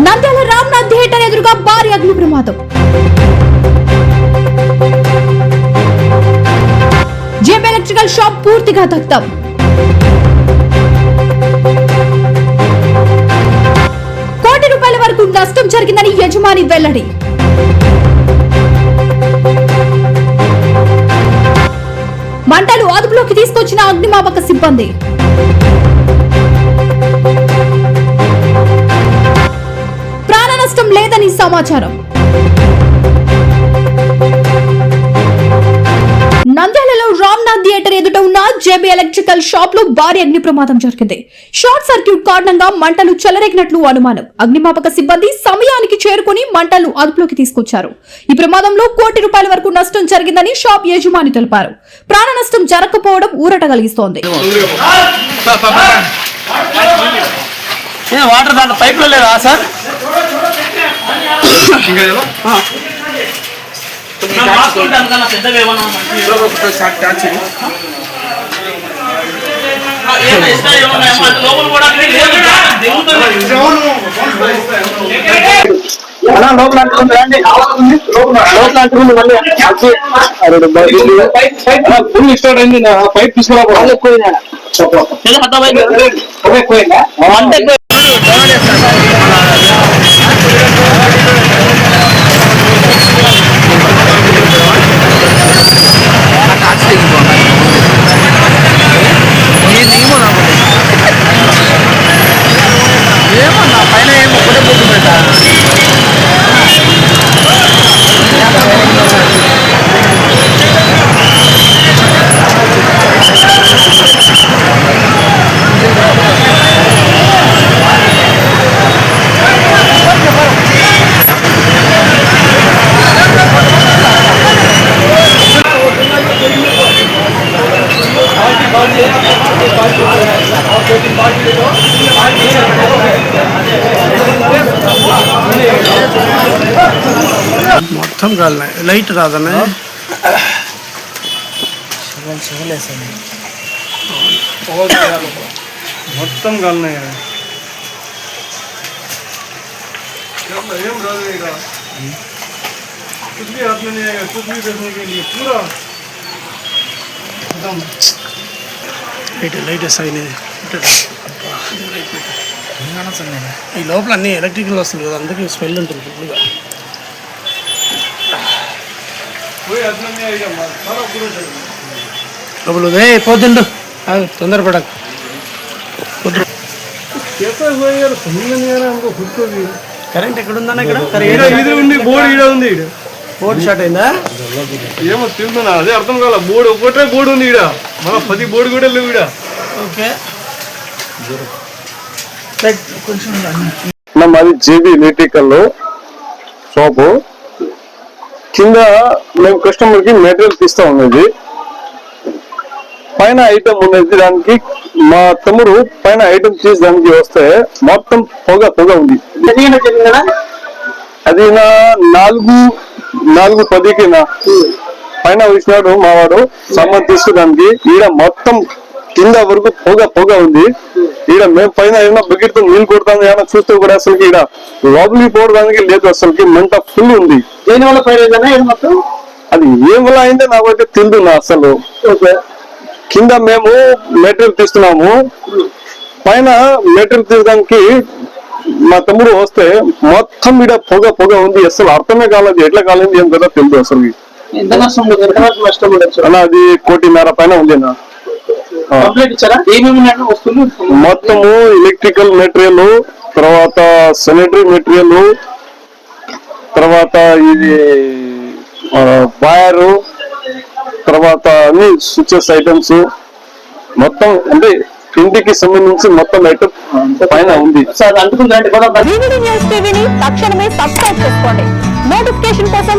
Nandyal Ramnath theatre ఎదురుగా భారీ అగ్ని ప్రమాదం. జేబీ ఎలక్ట్రికల్ షాప్ పూర్తిగా దగ్ధం. కోటి రూపాయల వరకు నష్టం జరిగిందని యజమాని వెల్లడి. మంటలు అదుపులోకి తీసుకొచ్చిన అగ్నిమాపక సిబ్బంది. సమాచారం. నంద్యాలలో రామ్నాథ్ థియేటర్ ఎదుట ఉన్న జేబీ ఎలక్ట్రికల్ షాప్లో భారీ అగ్ని ప్రమాదం జరిగింది. షార్ట్ సర్క్యూట్ కారణంగా మంటలు చెలరేగినట్లు అనుమానం. అగ్నిమాపక సిబ్బంది సమయానికి చేరుకుని మంటలు అదుపులోకి తీసుకొచ్చారు. ఈ ప్రమాదంలో కోటి రూపాయల వరకు నష్టం జరిగిందని షాప్ యజమాని తెలిపారు. ప్రాణ నష్టం జరగకపోవడం ఊరట కలిగిస్తోంది. వాటర్ దాంట్లో పైప్లో లేదా సార్? అలా లోపల అంటుకుంది రండి. లోపల అంటుకుంది మళ్ళీ ఫుల్ ఇష్టం పైప్ తీసుకురా అంటే ఏమన్నా పైన ఏమో ఒకటే పోతుంది పెట్టా మొత్తం కాలినాయి లైట్ రాదన్నా మొత్తం కాలినాయి कुछ भी हाथ में नहीं आएगा कुछ भी करने के लिए पूरा एकदम లైట్ లైట్ సాగినాయి ఈ లోపల అన్ని ఎలక్ట్రికల్ వస్తుంది కదా అందుకే స్మెల్ ఉంటుంది ఫుల్గా డబ్బులు ఏ పోతుండు. తొందరపడక. కరెంట్ ఎక్కడుందన్న ఇక్కడ? ఉంది బోర్డు ఈడ ఉంది. ఈడ బోర్డు షార్ట్ అయిందా? ఏమో తిరుగుతున్నా అదే అర్థం కాల. బోర్డు ఒకటే బోర్డు ఉంది ఈడ. మన పది బోర్డు కూడా లేవు ఈడ. ఓకే. కొంచెం మాది జేబీ ఎలక్ట్రికల్ షాపు. కింద మేము కస్టమర్కి మెటీరియల్ తీస్తా ఉన్నది. పైన ఐటమ్ ఉన్నది దానికి మా తమ్ముడు పైన ఐటమ్ తీసి దానికి వస్తే మొత్తం పొగ పొగ ఉంది. అది నా నాలుగు నాలుగు పదికి నా పైన వచ్చినాడు మావాడు సామాన్ తీసుకుదానికి ఈడ మొత్తం కింద వరకు పొగ పొగ ఉంది. ఈడ మేము పైన ఏమైనా బకెట్తో నీళ్ళు కొడతాం ఏమైనా చూస్తే కూడా అసలుకి ఈడ లోపలికి పోవడానికి లేదు అసలుకి మంట ఫుల్ ఉంది. దేని వల్ల ఫైర్ అది ఏం వల్ల అయిందో నాకైతే తెలియదు నా అసలు. కింద మేము మెటీరియల్ తీస్తున్నాము. పైన మెటీరియల్ తీయడానికి మా తమ్ముడు వస్తే మొత్తం ఈడ పొగ పొగ ఉంది. అసలు అర్థమే కాలేదు ఎట్లా కాలేదు ఏం కదా తెలియదు అసలు అది కోటిన్నర పైన ఉంది నా. కంప్లీట్ ఇచ్చారా? ఏమేమి వస్తువులు? మొత్తము ఎలక్ట్రికల్ మెటీరియల్ తర్వాత శానిటరీ మెటీరియల్ తర్వాత ఇది వైరు తర్వాత అన్ని స్విచెస్ ఐటమ్స్ మొత్తం అంటే ఇంటికి సంబంధించి మొత్తం ఐటమ్ పైన ఉంది. తక్షణమే సబ్స్క్రైబ్ చేసుకోండి. నోటిఫికేషన్ కోసం